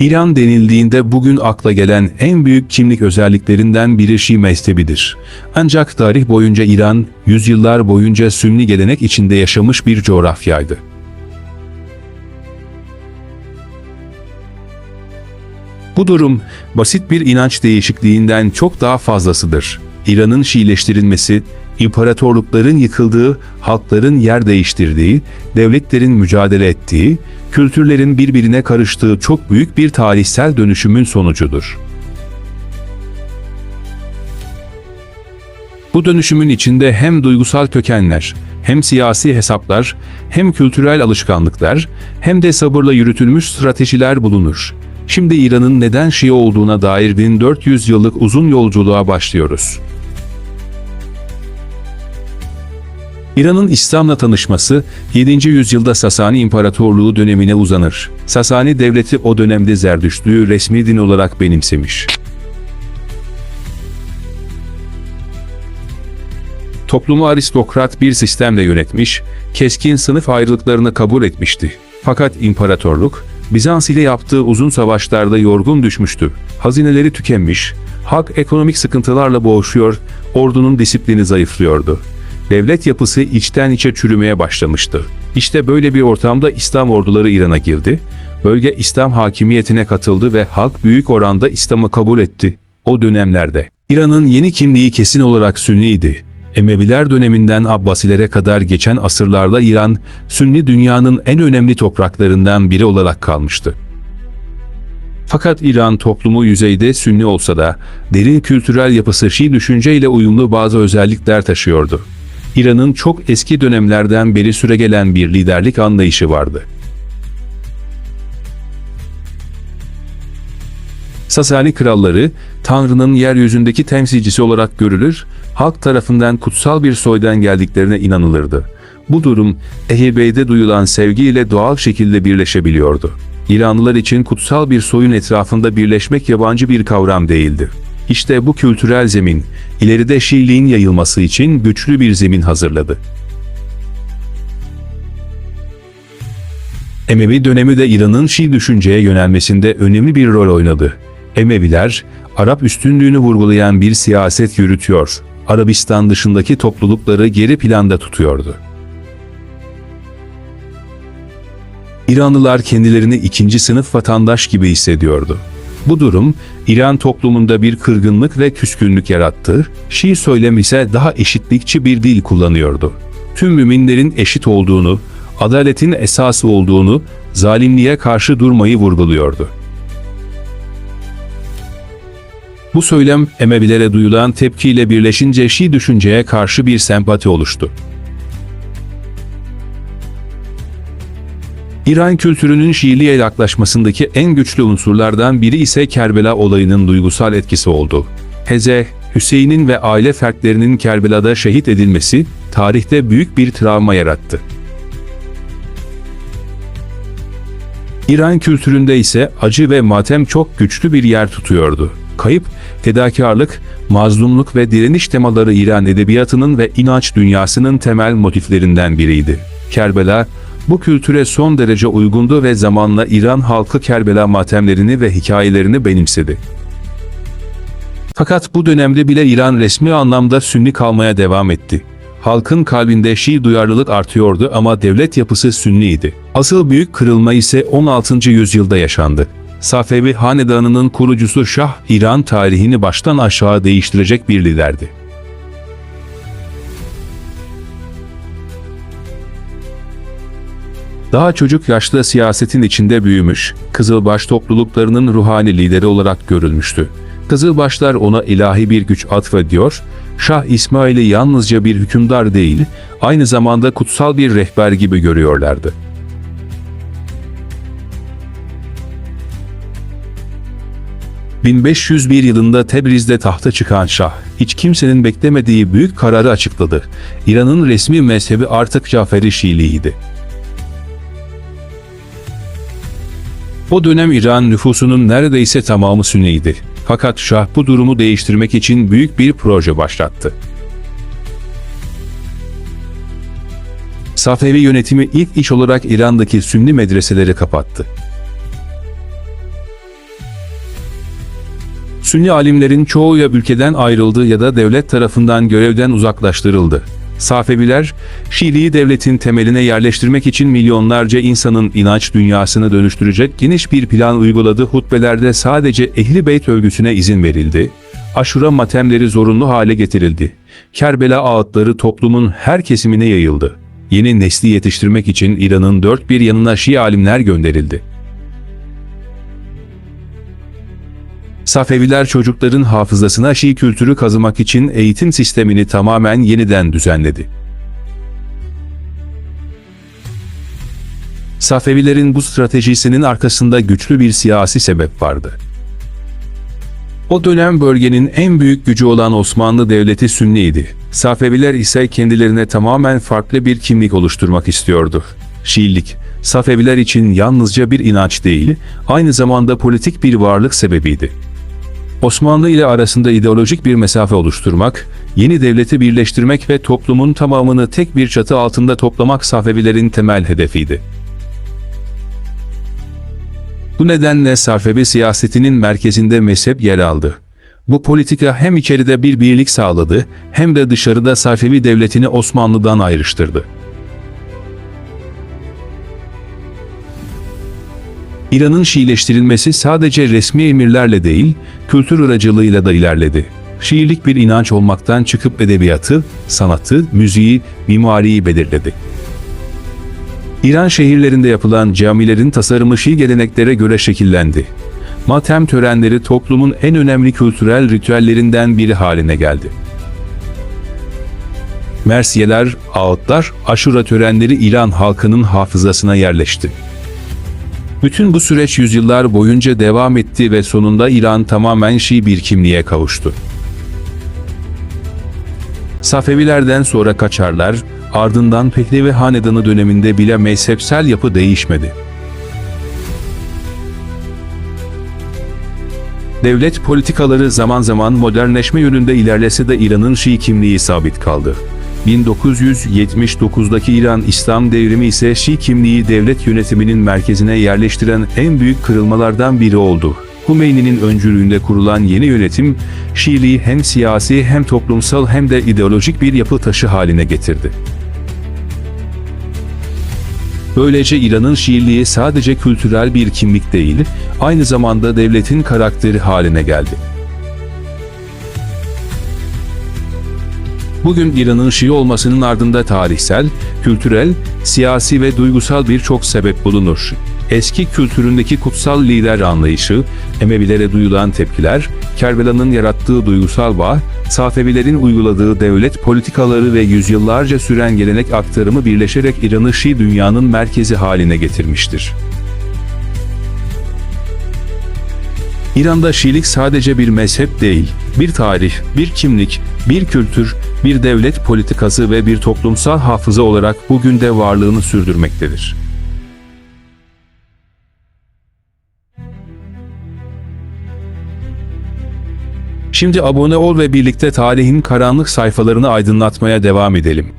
İran denildiğinde bugün akla gelen en büyük kimlik özelliklerinden biri Şii mezhebidir. Ancak tarih boyunca İran, yüzyıllar boyunca Sünni gelenek içinde yaşamış bir coğrafyaydı. Bu durum basit bir inanç değişikliğinden çok daha fazlasıdır. İran'ın Şiileştirilmesi, imparatorlukların yıkıldığı, halkların yer değiştirdiği, devletlerin mücadele ettiği, kültürlerin birbirine karıştığı çok büyük bir tarihsel dönüşümün sonucudur. Bu dönüşümün içinde hem duygusal kökenler, hem siyasi hesaplar, hem kültürel alışkanlıklar, hem de sabırla yürütülmüş stratejiler bulunur. Şimdi İran'ın neden Şii olduğuna dair 1400 yıllık uzun yolculuğa başlıyoruz. İran'ın İslam'la tanışması 7. yüzyılda Sasani İmparatorluğu dönemine uzanır. Sasani devleti o dönemde Zerdüştlüğü resmi din olarak benimsemiş. Toplumu aristokrat bir sistemle yönetmiş, keskin sınıf ayrılıklarını kabul etmişti. Fakat imparatorluk, Bizans ile yaptığı uzun savaşlarda yorgun düşmüştü. Hazineleri tükenmiş, halk ekonomik sıkıntılarla boğuşuyor, ordunun disiplini zayıflıyordu. Devlet yapısı içten içe çürümeye başlamıştı. İşte böyle bir ortamda İslam orduları İran'a girdi. Bölge İslam hakimiyetine katıldı ve halk büyük oranda İslam'ı kabul etti. O dönemlerde İran'ın yeni kimliği kesin olarak Sünniydi. Emeviler döneminden Abbasilere kadar geçen asırlarda İran, Sünni dünyanın en önemli topraklarından biri olarak kalmıştı. Fakat İran toplumu yüzeyde Sünni olsa da derin kültürel yapısı Şii düşünceyle uyumlu bazı özellikler taşıyordu. İran'ın çok eski dönemlerden beri süregelen bir liderlik anlayışı vardı. Sasani kralları, Tanrı'nın yeryüzündeki temsilcisi olarak görülür, halk tarafından kutsal bir soydan geldiklerine inanılırdı. Bu durum, Ehil duyulan sevgiyle doğal şekilde birleşebiliyordu. İranlılar için kutsal bir soyun etrafında birleşmek yabancı bir kavram değildi. İşte bu kültürel zemin, ileride Şiiliğin yayılması için güçlü bir zemin hazırladı. Emevi dönemi de İran'ın Şii düşünceye yönelmesinde önemli bir rol oynadı. Emeviler, Arap üstünlüğünü vurgulayan bir siyaset yürütüyor, Arabistan dışındaki toplulukları geri planda tutuyordu. İranlılar kendilerini ikinci sınıf vatandaş gibi hissediyordu. Bu durum, İran toplumunda bir kırgınlık ve küskünlük yarattı, Şii söylem ise daha eşitlikçi bir dil kullanıyordu. Tüm müminlerin eşit olduğunu, adaletin esası olduğunu, zalimliğe karşı durmayı vurguluyordu. Bu söylem Emevilere duyulan tepkiyle birleşince Şii düşünceye karşı bir sempati oluştu. İran kültürünün Şiiliğe yaklaşmasındaki en güçlü unsurlardan biri ise Kerbela olayının duygusal etkisi oldu. Heze, Hüseyin'in ve aile fertlerinin Kerbela'da şehit edilmesi, tarihte büyük bir travma yarattı. İran kültüründe ise acı ve matem çok güçlü bir yer tutuyordu. Kayıp, fedakarlık, mazlumluk ve direniş temaları İran edebiyatının ve inanç dünyasının temel motiflerinden biriydi. Kerbela, bu kültüre son derece uygundu ve zamanla İran halkı Kerbela matemlerini ve hikayelerini benimsedi. Fakat bu dönemde bile İran resmi anlamda Sünni kalmaya devam etti. Halkın kalbinde Şii duyarlılık artıyordu ama devlet yapısı Sünniydi. Asıl büyük kırılma ise 16. yüzyılda yaşandı. Safevi Hanedanı'nın kurucusu Şah, İran tarihini baştan aşağı değiştirecek bir liderdi. Daha çocuk yaşta siyasetin içinde büyümüş, Kızılbaş topluluklarının ruhani lideri olarak görülmüştü. Kızılbaşlar ona ilahi bir güç atfediyor, Şah İsmail'i yalnızca bir hükümdar değil, aynı zamanda kutsal bir rehber gibi görüyorlardı. ...1501 yılında Tebriz'de tahta çıkan Şah, hiç kimsenin beklemediği büyük kararı açıkladı. İran'ın resmi mezhebi artık Caferi Şiiliğiydi. O dönem İran nüfusunun neredeyse tamamı Sünniydi. Fakat Şah bu durumu değiştirmek için büyük bir proje başlattı. Safevi yönetimi ilk iş olarak İran'daki Sünni medreseleri kapattı. Sünni alimlerin çoğu ya ülkeden ayrıldı ya da devlet tarafından görevden uzaklaştırıldı. Safeviler, Şiiliği devletin temeline yerleştirmek için milyonlarca insanın inanç dünyasını dönüştürecek geniş bir plan uyguladı. Hutbelerde sadece Ehli Beyt övgüsüne izin verildi. Aşura matemleri zorunlu hale getirildi. Kerbela ağıtları toplumun her kesimine yayıldı. Yeni nesli yetiştirmek için İran'ın dört bir yanına Şii alimler gönderildi. Safeviler çocukların hafızasına Şii kültürü kazımak için eğitim sistemini tamamen yeniden düzenledi. Safevilerin bu stratejisinin arkasında güçlü bir siyasi sebep vardı. O dönem bölgenin en büyük gücü olan Osmanlı Devleti Sünni'ydi. Safeviler ise kendilerine tamamen farklı bir kimlik oluşturmak istiyordu. Şiilik, Safeviler için yalnızca bir inanç değil, aynı zamanda politik bir varlık sebebiydi. Osmanlı ile arasında ideolojik bir mesafe oluşturmak, yeni devleti birleştirmek ve toplumun tamamını tek bir çatı altında toplamak Safevilerin temel hedefiydi. Bu nedenle Safevi siyasetinin merkezinde mezhep yer aldı. Bu politika hem içeride bir birlik sağladı hem de dışarıda Safevi devletini Osmanlı'dan ayrıştırdı. İran'ın Şiileştirilmesi sadece resmi emirlerle değil, kültür aracılığıyla da ilerledi. Şiilik bir inanç olmaktan çıkıp edebiyatı, sanatı, müziği, mimariyi belirledi. İran şehirlerinde yapılan camilerin tasarımı Şii geleneklere göre şekillendi. Matem törenleri toplumun en önemli kültürel ritüellerinden biri haline geldi. Mersiyeler, ağıtlar, aşura törenleri İran halkının hafızasına yerleşti. Bütün bu süreç yüzyıllar boyunca devam etti ve sonunda İran tamamen Şii bir kimliğe kavuştu. Safevilerden sonra Kaçarlar, ardından Pehlevi Hanedanı döneminde bile mezhepsel yapı değişmedi. Devlet politikaları zaman zaman modernleşme yönünde ilerlese de İran'ın Şii kimliği sabit kaldı. 1979'daki İran İslam devrimi ise Şii kimliği devlet yönetiminin merkezine yerleştiren en büyük kırılmalardan biri oldu. Hümeyni'nin öncülüğünde kurulan yeni yönetim, Şiiliği hem siyasi hem toplumsal hem de ideolojik bir yapı taşı haline getirdi. Böylece İran'ın Şiiliği sadece kültürel bir kimlik değil, aynı zamanda devletin karakteri haline geldi. Bugün İran'ın Şii olmasının ardında tarihsel, kültürel, siyasi ve duygusal birçok sebep bulunur. Eski kültüründeki kutsal lider anlayışı, Emevilere duyulan tepkiler, Kerbela'nın yarattığı duygusal bağ, Safevilerin uyguladığı devlet politikaları ve yüzyıllarca süren gelenek aktarımı birleşerek İran'ı Şii dünyanın merkezi haline getirmiştir. İran'da Şiilik sadece bir mezhep değil, bir tarih, bir kimlik, bir kültür, bir devlet politikası ve bir toplumsal hafıza olarak bugün de varlığını sürdürmektedir. Şimdi abone ol ve birlikte tarihin karanlık sayfalarını aydınlatmaya devam edelim.